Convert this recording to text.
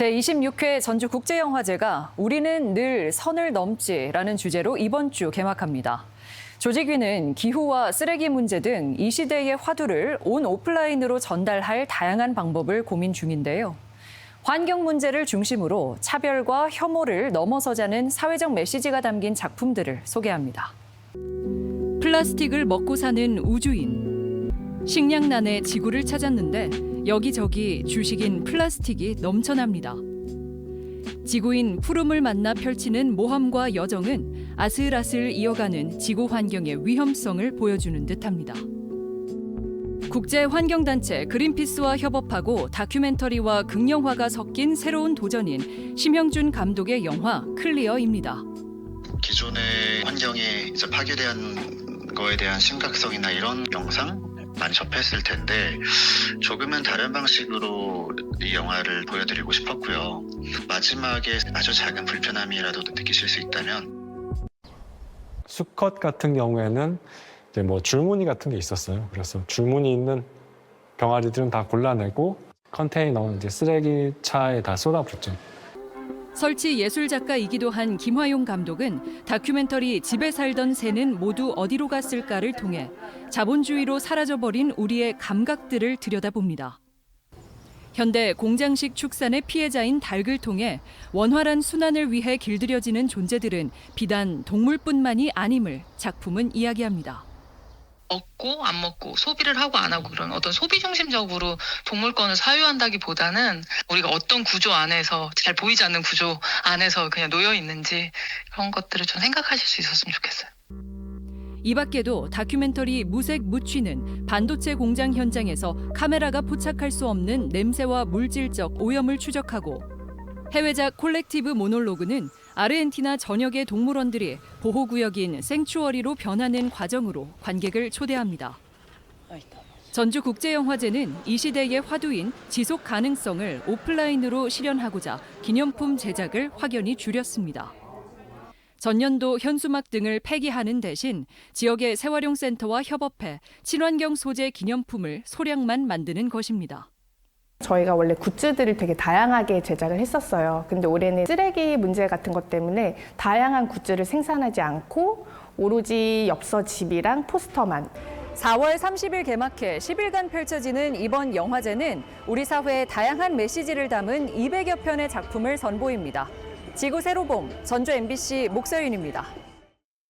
제26회 전주국제영화제가 우리는 늘 선을 넘지라는 주제로 이번 주 개막합니다. 조직위는 기후와 쓰레기 문제 등 이 시대의 화두를 온 오프라인으로 전달할 다양한 방법을 고민 중인데요. 환경 문제를 중심으로 차별과 혐오를 넘어서자는 사회적 메시지가 담긴 작품들을 소개합니다. 플라스틱을 먹고 사는 우주인. 식량난에 지구를 찾았는데 여기저기 주식인 플라스틱이 넘쳐납니다. 지구인 푸름을 만나 펼치는 모험과 여정은 아슬아슬 이어가는 지구 환경의 위험성을 보여주는 듯합니다. 국제 환경단체 그린피스와 협업하고 다큐멘터리와 극영화가 섞인 새로운 도전인 심형준 감독의 영화 클리어입니다. 기존의 이제 파괴된 거에 대한 심각성이나 이런 영상 많이 접했을 텐데 조금은 다른 방식으로 이 영화를 보여드리고 싶었고요. 마지막에 아주 작은 불편함이라도 느끼실 수 있다면 수컷 같은 경우에는 이제 뭐 줄무늬 같은 게 있었어요. 그래서 줄무늬 있는 병아리들은 다 골라내고 컨테이너 이제 쓰레기 차에 다 쏟아붓죠. 설치 예술 작가이기도 한 김화용 감독은 다큐멘터리 집에 살던 새는 모두 어디로 갔을까를 통해 자본주의로 사라져버린 우리의 감각들을 들여다봅니다. 현대 공장식 축산의 피해자인 닭을 통해 원활한 순환을 위해 길들여지는 존재들은 비단 동물뿐만이 아님을 작품은 이야기합니다. 먹고 안 먹고 소비를 하고 안 하고 그런 어떤 소비 중심적으로 동물권을 사유한다기보다는 우리가 어떤 구조 안에서 잘 보이지 않는 구조 안에서 그냥 놓여 있는지 그런 것들을 좀 생각하실 수 있었으면 좋겠어요. 이 밖에도 다큐멘터리 무색 무취는 반도체 공장 현장에서 카메라가 포착할 수 없는 냄새와 물질적 오염을 추적하고 해외작 콜렉티브 모놀로그는 아르헨티나 전역의 동물원들이 보호구역인 생추어리로 변하는 과정으로 관객을 초대합니다. 전주국제영화제는 이 시대의 화두인 지속 가능성을 오프라인으로 실현하고자 기념품 제작을 확연히 줄였습니다. 전년도 현수막 등을 폐기하는 대신 지역의 재활용 센터와 협업해 친환경 소재 기념품을 소량만 만드는 것입니다. 저희가 원래 굿즈들을 되게 다양하게 제작을 했었어요. 근데 올해는 쓰레기 문제 같은 것 때문에 다양한 굿즈를 생산하지 않고 오로지 엽서 집이랑 포스터만 4월 30일 개막해 10일간 펼쳐지는 이번 영화제는 우리 사회의 다양한 메시지를 담은 200여 편의 작품을 선보입니다. 지구 새로봄 전주 MBC 목서윤입니다.